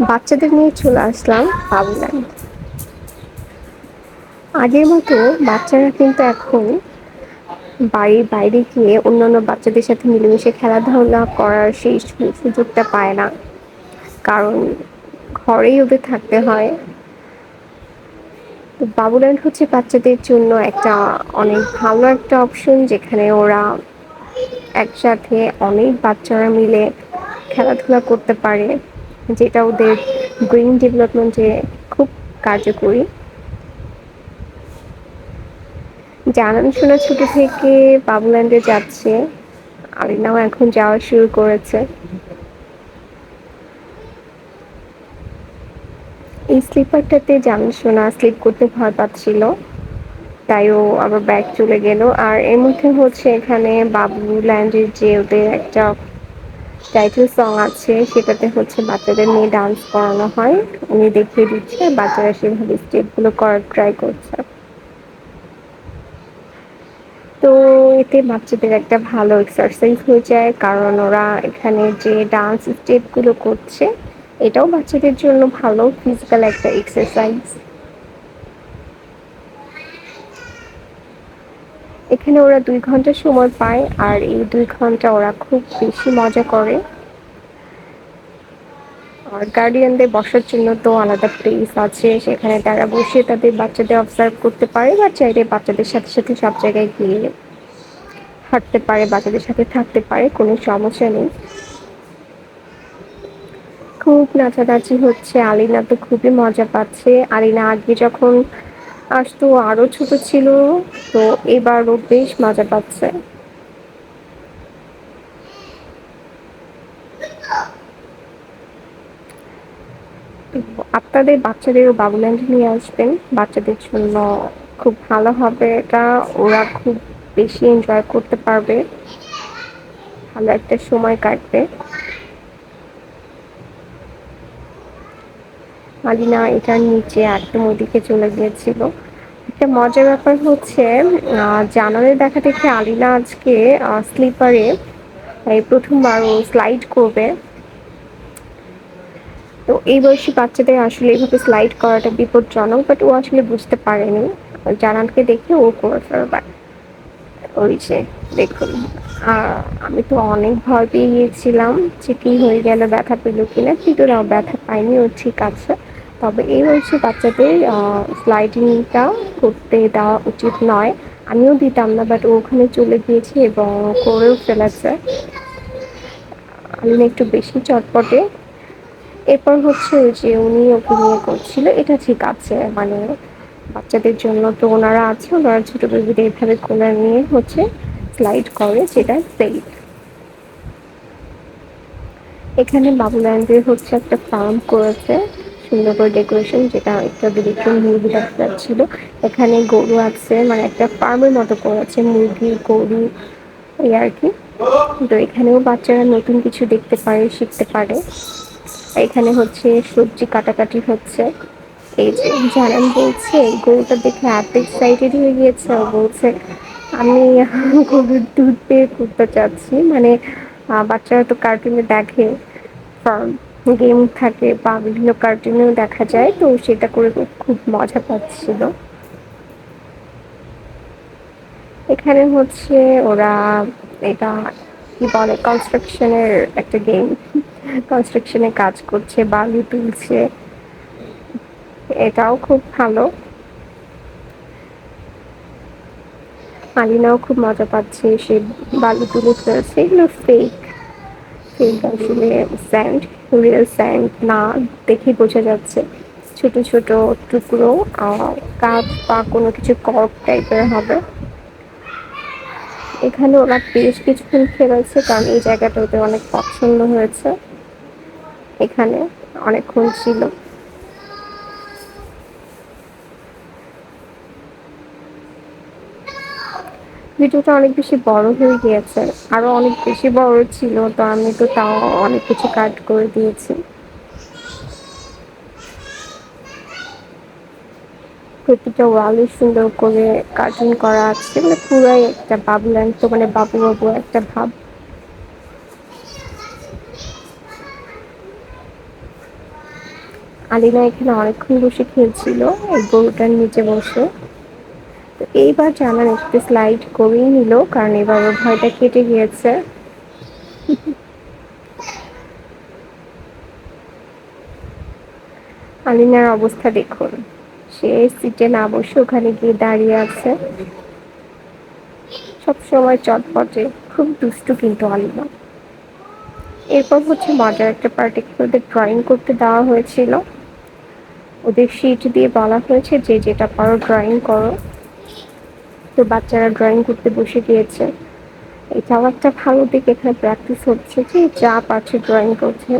বাচ্চাদের নিয়ে চলে আসলাম বাবুল্যান্ড আগের মতো বাচ্চারা কিন্তু এখন বাড়ির বাইরে গিয়ে অন্যান্য বাচ্চাদের সাথে মিলেমিশে খেলাধুলা করার সেই সুযোগটা পায় না। কারণ ঘরেই ওদের থাকতে হয়। তো বাবুল্যান্ড হচ্ছে বাচ্চাদের জন্য একটা অনেক ভালো একটা অপশন যেখানে ওরা একসাথে অনেক বাচ্চারা মিলে খেলাধুলা করতে পারে। যেটা ওদের ব্রেইন ডেভেলপমেন্টে খুব কার্যকরী। জানান শোনা ছোট থেকে বাবুল্যান্ডে যাচ্ছে। আরিনাও এখন যাওয়া শুরু করেছে। এই স্লিপারটাতে জানান শোনা, স্লিপ করতে ভয় পাচ্ছিল। তাই ও আবার ব্যাগ চলে গেল। আর এর মধ্যে হচ্ছে এখানে বাবুল্যান্ডের যে ওদের একটা টাইটেল সং আছে, সেটাতে হচ্ছে বাচ্চাদের নিয়ে ডান্স করানো হয়। উনি দেখিয়ে দিচ্ছে আর বাচ্চারা সেভাবে স্টেপগুলো করার ট্রাই করছে। তো এতে বাচ্চাদের একটা ভালো এক্সারসাইজ হয়ে যায়, কারণ ওরা এখানে যে ডান্স স্টেপগুলো করছে, এটাও বাচ্চাদের জন্য ভালো ফিজিক্যাল একটা এক্সারসাইজ এখানে ওরা দুই ঘণ্টা সময় পায় আর এই দুই ঘণ্টা ওরা খুব বেশি মজা করে। আর গার্ডিয়ানদের বসার জন্য তো আলাদা প্লেস আছে, সেখানে তারা বসে তাদের বাচ্চাদের অবজার্ভ করতে পারে বা চাইলে বাচ্চাদের সাথে সাথে সব জায়গায় গিয়ে হাঁটতে পারে, বাচ্চাদের সাথে থাকতে পারে, কোনো সমস্যা নেই। খুব নাচানাচি হচ্ছে, আলিনা তো খুবই মজা পাচ্ছে। আলিনা আগে যখন আসতো আরও ছোট ছিল, তো এবারও বেশ মজা পাচ্ছে। আপনাদের বাচ্চাদেরও বাবুল্যান্ড নিয়ে আসবেন। বাচ্চাদের জন্য খুব ভালো হবে এটা। ওরা খুব বেশি এনজয় করতে পারবে। ভালো একটা সময় কাটবে। আলিনা এটার নিচে একদম ওদিকে চলে গিয়েছিল। একটা মজার ব্যাপার হচ্ছে জানালে দেখা দেখে আলিনা আজকে স্লিপারে এই প্রথমবার ও স্লাইড করবে। তো এই বয়সী বাচ্চাদের আসলে এইভাবে স্লাইড করাটা বিপজ্জনক বাট ও আসলে বুঝতে পারেনি। জানানকে দেখে ও করে ফেলবে। ওই যে, দেখুন। আমি তো অনেক ভয় পেয়ে গিয়েছিলাম যে কী হয়ে গেল, ব্যথা পেল কিনা। কিন্তু ব্যথা পাইনি, ও ঠিক আছে। তবে এই হচ্ছে বাচ্চাদের স্লাইডিংটা করতে দেওয়া উচিত নয়। আমিও দিতাম না বাট ওখানে চলে গিয়েছে এবং করেও ফেলেছে। আমি একটু বেশি চটপটে। এরপর হচ্ছে যে উনি ওকে নিয়ে করছিল, এটা ঠিক আছে মানে বাচ্চাদের জন্য তো ওনারা আছে, ওনারা ছোটো বেবিদের এইভাবে কোলে নিয়ে হচ্ছে স্লাইড করে সেটা সেফ এখানে বাবুল্যান্ডের হচ্ছে একটা ফার্ম করেছে। সুন্দর করে ডেকোরেশন যেটা একটা দেখে মুরগি দেখা যাচ্ছিল। এখানে গরু আছে মানে একটা ফার্মের মতো করে আছে, মুরগি, গরু, এই আর কি। তো এখানেও বাচ্চারা নতুন কিছু দেখতে পারে, শিখতে পারে। এখানে হচ্ছে সবজি কাটাকাটি হচ্ছে। এই যে জানান বলছে, গরুটা দেখে এত এক্সাইটেড হয়ে গিয়েছে বলছে, আমি গরুর দুধ বের করতে চাচ্ছি। মানে বাচ্চারা তো কার্টুনে দেখে গেম থাকে বা বিভিন্ন কার্টুনেও দেখা যায়, তো সেটা করে খুব মজা পাচ্ছিল। এখানে হচ্ছে ওরা এটা কি বলে কনস্ট্রাকশনের একটা গেম কনস্ট্রাকশনে কাজ করছে, বালু তুলছে। এটাও খুব ভালো। আলিনাও খুব মজা পাচ্ছে, সে বালু তুলে ফেলছে। এগুলো ফেক ফেক আসলে স্যান্ড রিয়েল স্যান্ড না দেখে বোঝা যাচ্ছে। ছোট ছোট টুকরো কাপ বা কোনো কিছু কর্ক টাইপের হবে। এখানে ওরা বেশ কিছুক্ষণ খেলেছে, কারণ এই জায়গাটা ওদের অনেক পছন্দ হয়েছে। এখানে অনেকক্ষণ ছিল। ভিডিওটা অনেক বেশি বড় হয়ে গিয়েছে। আরও অনেক বেশি বড় ছিল, তো আমি তো তাও অনেক কিছু কাট করে দিয়েছি। প্রতিটা ওয়ালে সুন্দর করে কার্টুন করা আছে মানে পুরাই একটা বাবুল্যান্ড তো মানে বাবু বাবু একটা ভাব। আলিনা এখানে অনেকক্ষণ বসে খেলছিল, এই গরুটার নিচে বসে। এইবার জানান একটু স্লাইড করেই নিল, কারণ এবার ওর ভয়টা কেটে গিয়েছে। আলিনার অবস্থা দেখুন। সে সিটে না বসে ওখানে গিয়ে দাঁড়িয়ে আছে। সবসময় চটপটে, খুব দুষ্টু কিন্তু আলিনা এরপর হচ্ছে মজার একটা পার্টিকুলারদের ড্রয়িং করতে দেওয়া হয়েছিল। ওদের শিট দিয়ে বলা হয়েছে যে যেটা পারো ড্রয়িং করো। তো বাচ্চারা ড্রয়িং করতে বসে গিয়েছে। এটাও একটা ভালো দিক, এখানে প্র্যাকটিস হচ্ছে যে যা পারছে ড্রয়িং করছে।